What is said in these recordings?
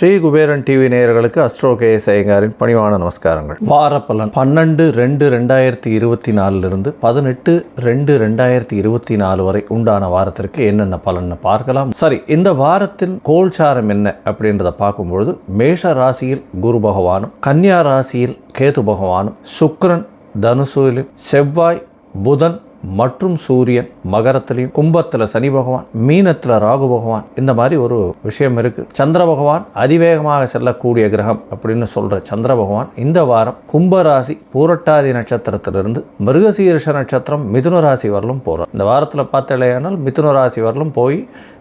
Sri Kuberan TV நேயர்களுக்கு astro K S ஐயங்காரின் பணிவான நமஸ்காரங்கள். வாரப்பலன் பன்னெண்டு ரெண்டு ரெண்டாயிரத்தி இருபத்தி நாலுலேருந்து பதினெட்டு ரெண்டு ரெண்டாயிரத்தி இருபத்தி நாலு வரை உண்டான வாரத்திற்கு என்னென்ன பலன்னு பார்க்கலாம். சரி இந்த வாரத்தின் கோல்சாரம் என்ன அப்படின்றத பார்க்கும்பொழுது மேஷ ராசியில் குரு பகவானும் கன்னியா ராசியில் கேது பகவானும் சுக்ரன் தனுசுவிலும் செவ்வாய் புதன் மற்றும் சூரியன் மகரத்திலையும் கும்பத்தில் சனி பகவான் மீனத்தில் ராகு பகவான் இந்த மாதிரி ஒரு விஷயம் இருக்குது சந்திர பகவான் அதிவேகமாக செல்லக்கூடிய கிரகம் அப்படின்னு சொல்கிற சந்திர பகவான் இந்த வாரம் கும்பராசி பூரட்டாதி நட்சத்திரத்திலிருந்து மிருகசீரிஷ நட்சத்திரம் மிதுன ராசி வரலும் போகிறார் இந்த வாரத்தில் பார்த்தலையானால் மிதுன ராசி வரலும் போய்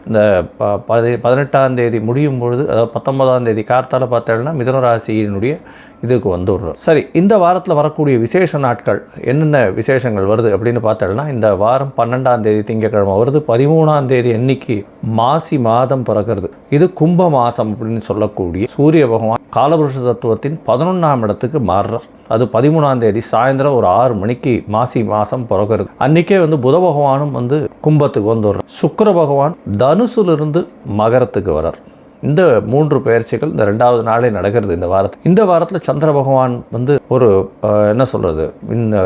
இந்த ப- பதி பதினெட்டாம் தேதி முடியும் பொழுது அதாவது பத்தொன்பதாம் தேதி கார்த்தால பார்த்தேன்னா மிதுன ராசியினுடைய இதுக்கு வந்துடுறோம் சரி இந்த வாரத்தில் வரக்கூடிய விசேஷ நாட்கள் என்னென்ன விசேஷங்கள் வருது அப்படின்னு பார்த்தா பார்த்தோம்னா இந்த வாரம் பன்னெண்டாம் தேதி திங்கட்கிழமை வருது. பதிமூணாம் தேதி அன்னைக்கு மாசி மாதம் பிறக்கிறது. இது கும்ப மாசம் அப்படின்னு சொல்லக்கூடிய சூரிய பகவான் காலபுருஷ தத்துவத்தின் பதினொன்றாம் இடத்துக்கு மாறுறார். அது பதிமூணாம் தேதி சாயந்தரம் ஒரு ஆறு மணிக்கு மாசி மாதம் பிறக்கிறது. அன்றைக்கே வந்து புத பகவானும் வந்து கும்பத்துக்கு வந்துடுறார். சுக்கர பகவான் தனுசுலிருந்து மகரத்துக்கு வர்றார். இந்த மூன்று பயிற்சிகள் இந்த ரெண்டாவது நாளே நடக்கிறது இந்த வாரத்தில். இந்த வாரத்தில் சந்திர பகவான் வந்து ஒரு என்ன சொல்கிறது இந்த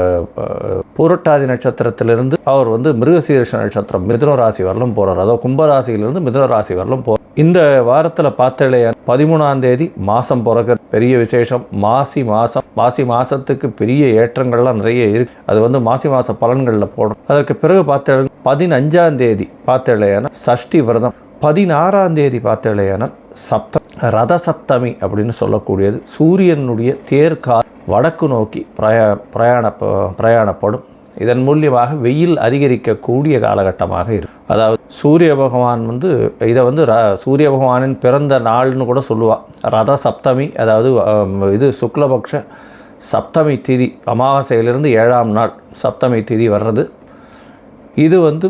பூரட்டாதி நட்சத்திரத்திலிருந்து அவர் வந்து மிருகசீரிஷ நட்சத்திரம் மிதுன ராசி வரலும் போகிறார் அதாவது கும்பராசியிலிருந்து மிதுன ராசி வரலும் போ இந்த வாரத்தில் பார்த்தாலே பதிமூணாம் தேதி மாதம் பிறகு பெரிய விசேஷம். மாசி மாதம் மாசி மாதத்துக்கு பெரிய ஏற்றங்கள்லாம் நிறைய இருக்கு. அது வந்து மாசி மாத பலன்களில் போடும் அதற்கு பிறகு பார்த்தேன் பதினஞ்சாம் தேதி பார்த்தேன் சஷ்டி விரதம். பதினாறாம் தேதி பார்த்தேலையான சப்த ரத சப்தமி அப்படின்னு சொல்லக்கூடியது. சூரியனுடைய தேர்கால் வடக்கு நோக்கி பிரயா பிரயாண பிரயாணப்படும். இதன் மூலியமாக வெயில் அதிகரிக்கக்கூடிய காலகட்டமாக இருக்கும். அதாவது சூரிய பகவான் வந்து இதை வந்து ர சூரிய பகவானின் பிறந்த நாள்னு கூட சொல்லுவாள் ரத சப்தமி அதாவது இது சுக்லபக்ஷ சப்தமி திதி அமாவாசையிலிருந்து ஏழாம் நாள் சப்தமி திதி வர்றது. இது வந்து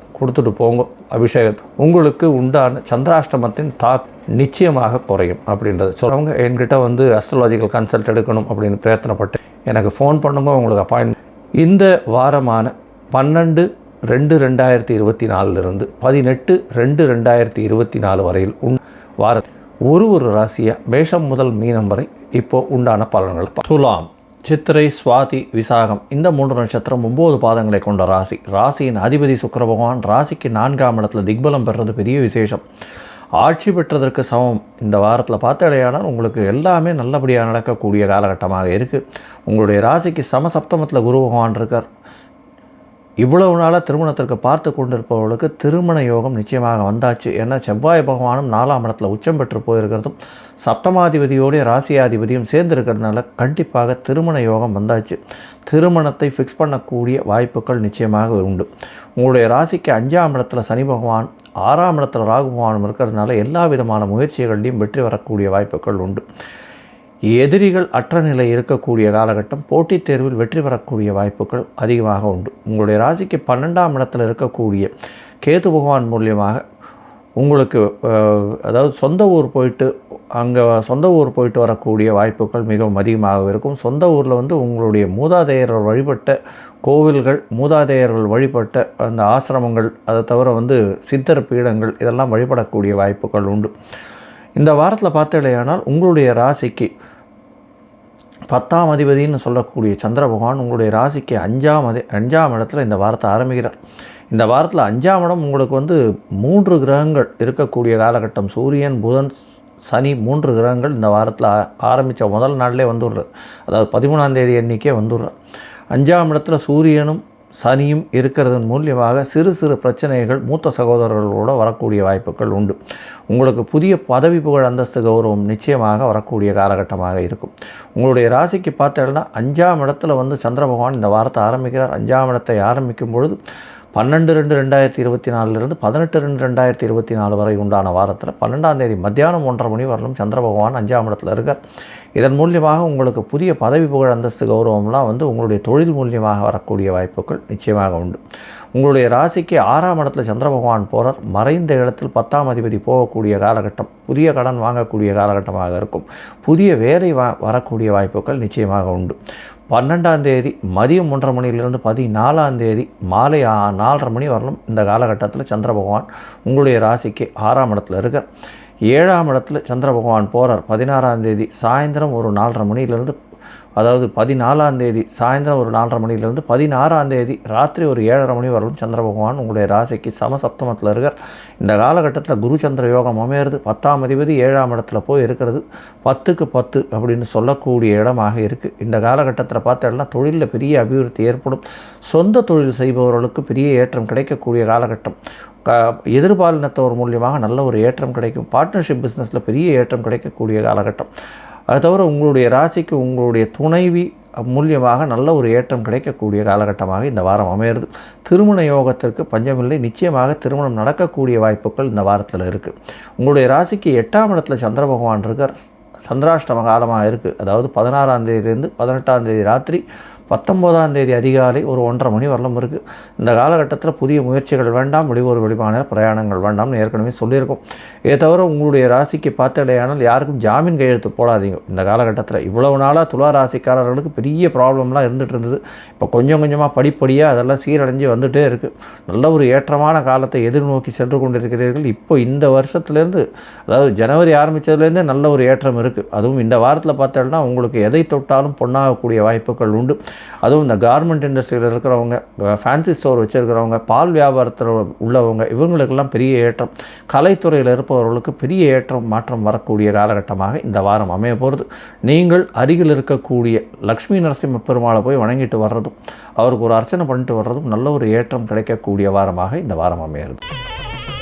கொடுத்துட்டு போங்க அபிஷேகத்தை. உங்களுக்கு உண்டான சந்திராஷ்டமத்தின் தா நிச்சயமாக குறையும் அப்படின்றது. சொல்கிறவங்க என்கிட்ட வந்து அஸ்ட்ராலாஜிக்கல் கன்சல்ட் எடுக்கணும் அப்படின்னு பிரயத்தனப்பட்டு எனக்கு ஃபோன் பண்ணுங்க உங்களுக்கு அப்பாயின்மெண்ட் இந்த வாரமான பன்னெண்டு ரெண்டு ரெண்டாயிரத்தி இருபத்தி நாலுலேருந்து பதினெட்டு ரெண்டு ரெண்டாயிரத்தி இருபத்தி நாலு வரையில் உன் வார ஒரு ஒரு ராசியாக மேஷம் முதல் மீனம் வரை இப்போது உண்டான பலன்களை துலாம். சித்திரை சுவாதி விசாகம். இந்த மூன்று நட்சத்திரம் ஒம்பது பாதங்களை கொண்ட ராசி. ராசியின் அதிபதி சுக்கர பகவான் ராசிக்கு நான்காம் இடத்துல திக்பலம் பெறுறது பெரிய விசேஷம். ஆட்சி பெற்றதற்கு சமம். இந்த வாரத்தில் பார்த்தடையானால் உங்களுக்கு எல்லாமே நல்லபடியாக நடக்கக்கூடிய காலகட்டமாக இருக்குது உங்களுடைய ராசிக்கு சமசப்தமத்தில் குரு பகவான் இருக்கார். இவ்வளவு நாளாக திருமணத்திற்கு பார்த்து கொண்டிருப்பவர்களுக்கு திருமண யோகம் நிச்சயமாக வந்தாச்சு. ஏன்னா செவ்வாய் பகவானும் நாலாம் இடத்துல உச்சம் பெற்று போயிருக்கிறதும் சப்தமாதிபதியோடைய ராசியாதிபதியும் சேர்ந்து இருக்கிறதுனால கண்டிப்பாக திருமண யோகம் வந்தாச்சு. திருமணத்தை ஃபிக்ஸ் பண்ணக்கூடிய வாய்ப்புகள் நிச்சயமாக உண்டு. உங்களுடைய ராசிக்கு அஞ்சாம் இடத்துல சனி பகவான் ஆறாம் இடத்துல ராகு பகவானும் இருக்கிறதுனால எல்லா விதமான முயற்சிகள்லையும் வெற்றி வரக்கூடிய வாய்ப்புகள் உண்டு. எதிரிகள் அற்ற நிலை இருக்கக்கூடிய காலகட்டம் போட்டித் தேர்வில் வெற்றி பெறக்கூடிய வாய்ப்புகள் அதிகமாக உண்டு. உங்களுடைய ராசிக்கு பன்னெண்டாம் இடத்தில் இருக்கக்கூடிய கேது பகவான் மூலியமாக உங்களுக்கு அதாவது சொந்த ஊர் போயிட்டு அங்கே சொந்த ஊர் போயிட்டு வரக்கூடிய வாய்ப்புகள் மிகவும் அதிகமாக இருக்கும். சொந்த ஊரில் வந்து உங்களுடைய மூதாதையர்கள் வழிபட்ட கோவில்கள் மூதாதையர்கள் வழிபட்ட அந்த ஆசிரமங்கள் அதை தவிர வந்து சித்தர் பீடங்கள் இதெல்லாம் வழிபடக்கூடிய வாய்ப்புகள் உண்டு. இந்த வாரத்தில் பார்த்தீங்களேயானால் உங்களுடைய ராசிக்கு பத்தாம் அதிபதினு சொல்லக்கூடிய சந்திர பகவான் உங்களுடைய ராசிக்கு அஞ்சாம் அதி அஞ்சாம் இடத்துல இந்த வாரத்தை ஆரம்பிக்கிறார். இந்த வாரத்தில் அஞ்சாம் இடம் உங்களுக்கு வந்து மூன்று கிரகங்கள் இருக்கக்கூடிய காலகட்டம். சூரியன் புதன் சனி மூன்று கிரகங்கள் இந்த வாரத்தில் ஆரம்பித்த முதல் நாள்லேயே வந்துடுறது அதாவது பதிமூணாம் தேதி எண்ணிக்கே வந்துடுறது அஞ்சாம் இடத்துல சூரியனும் சனியும் இருக்கிறதன் மூலியமாக சிறு சிறு பிரச்சனைகள் மூத்த சகோதரர்களோடு வரக்கூடிய வாய்ப்புகள் உண்டு. உங்களுக்கு புதிய பதவி புகழ் அந்தஸ்து கௌரவம் நிச்சயமாக வரக்கூடிய காலகட்டமாக இருக்கும். உங்களுடைய ராசிக்கு பார்த்தீங்கன்னா அஞ்சாம் இடத்துல வந்து சந்திர பகவான் இந்த வாரத்தை ஆரம்பிக்கிறார். அஞ்சாம் இடத்தை ஆரம்பிக்கும் பொழுது பன்னெண்டு ரெண்டு ரெண்டாயிரத்தி இருபத்தி நாலுலேருந்து பதினெட்டு ரெண்டு ரெண்டாயிரத்தி இருபத்தி நாலு வரை உண்டான வாரத்தில் பன்னெண்டாம் தேதி மத்தியானம் ஒன்றரை மணி வரலும் சந்திர பகவான் அஞ்சாம் இடத்துல இருக்கார். இதன் மூலியமாக உங்களுக்கு புதிய பதவி புகழ் அந்தஸ்து கௌரவம்லாம் வந்து உங்களுடைய தொழில் மூலியமாக வரக்கூடிய வாய்ப்புகள் நிச்சயமாக உண்டு. உங்களுடைய ராசிக்கு ஆறாம் இடத்துல சந்திர பகவான் போகிறார் மறைந்த இடத்தில் பத்தாம் அதிபதி போகக்கூடிய காலகட்டம் புதிய கடன் வாங்கக்கூடிய காலகட்டமாக இருக்கும். புதிய வேலை வா வரக்கூடிய வாய்ப்புகள் நிச்சயமாக உண்டு. பன்னெண்டாம் தேதி மதியம் ஒன்றரை மணியிலிருந்து பதினாலாம் தேதி மாலை நாலரை மணி வரலும் இந்த காலகட்டத்தில் சந்திர பகவான் உங்களுடைய ராசிக்கு ஆறாம் இடத்துல இருக்கார். ஏழாம் இடத்துல சந்திர பகவான் போகிறார் பதினாறாம் தேதி சாயந்தரம் ஒரு நாலரை மணிலேருந்து அதாவது பதினாலாம் தேதி சாயந்தரம் ஒரு நாலரை மணிலேருந்து பதினாறாம் தேதி ராத்திரி ஒரு ஏழரை மணி வரலும் சந்திர பகவான் உங்களுடைய ராசிக்கு சமசப்தமத்தில் இருக்கார். இந்த காலகட்டத்தில் குரு சந்திர யோகம் அமையிறது. பத்தாம் அதிபதி ஏழாம் இடத்துல போய் இருக்கிறது. பத்துக்கு பத்து அப்படின்னு சொல்லக்கூடிய இடமாக இருக்குது இந்த காலகட்டத்தில் பார்த்தோம்னா தொழிலில் பெரிய அபிவிருத்தி ஏற்படும். சொந்த தொழில் செய்பவர்களுக்கு பெரிய ஏற்றம் கிடைக்கக்கூடிய காலகட்டம். க எதிர்பாலினத்தவர் மூலியமாக நல்ல ஒரு ஏற்றம் கிடைக்கும். பார்ட்னர்ஷிப் பிஸ்னஸில் பெரிய ஏற்றம் கிடைக்கக்கூடிய காலகட்டம். அது தவிர உங்களுடைய ராசிக்கு உங்களுடைய துணைவி மூலியமாக நல்ல ஒரு ஏற்றம் கிடைக்கக்கூடிய காலகட்டமாக இந்த வாரம் அமையிறது. திருமண யோகத்திற்கு பஞ்சமில்லை. நிச்சயமாக திருமணம் நடக்கக்கூடிய வாய்ப்புகள் இந்த வாரத்தில் இருக்குது உங்களுடைய ராசிக்கு எட்டாம் இடத்துல சந்திர பகவான் இருக்கார். சந்திராஷ்டம காலமாக இருக்குது அதாவது பதினாறாம் தேதியிலேருந்து பதினெட்டாம் தேதி ராத்திரி பத்தொம்போதாம் தேதி அதிகாலை ஒரு ஒன்றரை மணி வரலும் இருக்குது இந்த காலகட்டத்தில் புதிய முயற்சிகள் வேண்டாம் வெளியூர் வெளிமான பிரயாணங்கள் வேண்டாம்னு ஏற்கனவே சொல்லியிருக்கோம். இதை தவிர உங்களுடைய ராசிக்கு பார்த்தடையானால் யாருக்கும் ஜாமீன் கையெழுத்து போடாதீங்க. இந்த காலகட்டத்தில் இவ்வளவு நாளாக துலா ராசிக்காரர்களுக்கு பெரிய ப்ராப்ளம்லாம் இருந்துகிட்டு இருந்தது. இப்போ கொஞ்சம் கொஞ்சமாக படிப்படியாக அதெல்லாம் சீரடைஞ்சு வந்துகிட்டே இருக்குது நல்ல ஒரு ஏற்றமான காலத்தை எதிர்நோக்கி சென்று கொண்டிருக்கிறீர்கள். இப்போ இந்த வருஷத்துலேருந்து அதாவது ஜனவரி ஆரம்பித்ததுலேருந்தே நல்ல ஒரு ஏற்றம் இருக்குது அதுவும் இந்த வாரத்தில் பார்த்தோம்னா உங்களுக்கு எதை தொட்டாலும் பொண்ணாகக்கூடிய வாய்ப்புகள் உண்டு. அதுவும் இந்த கார்மெண்ட் இண்டஸ்ட்ரியில் இருக்கிறவங்க ஃபேன்சி ஸ்டோர் வச்சுருக்கிறவங்க பால் வியாபாரத்தில் உள்ளவங்க இவங்களுக்கெல்லாம் பெரிய ஏற்றம். கலைத்துறையில் இருப்பவர்களுக்கு பெரிய ஏற்றம் மாற்றம் வரக்கூடிய காலகட்டமாக இந்த வாரம் அமைய போகிறது நீங்கள் அருகில் இருக்கக்கூடிய லக்ஷ்மி நரசிம்ம பெருமாளை போய் வணங்கிட்டு வர்றதும் அவருக்கு ஒரு அர்ச்சனை பண்ணிட்டு வர்றதும் நல்ல ஒரு ஏற்றம் கிடைக்கக்கூடிய வாரமாக இந்த வாரம் அமையிறது.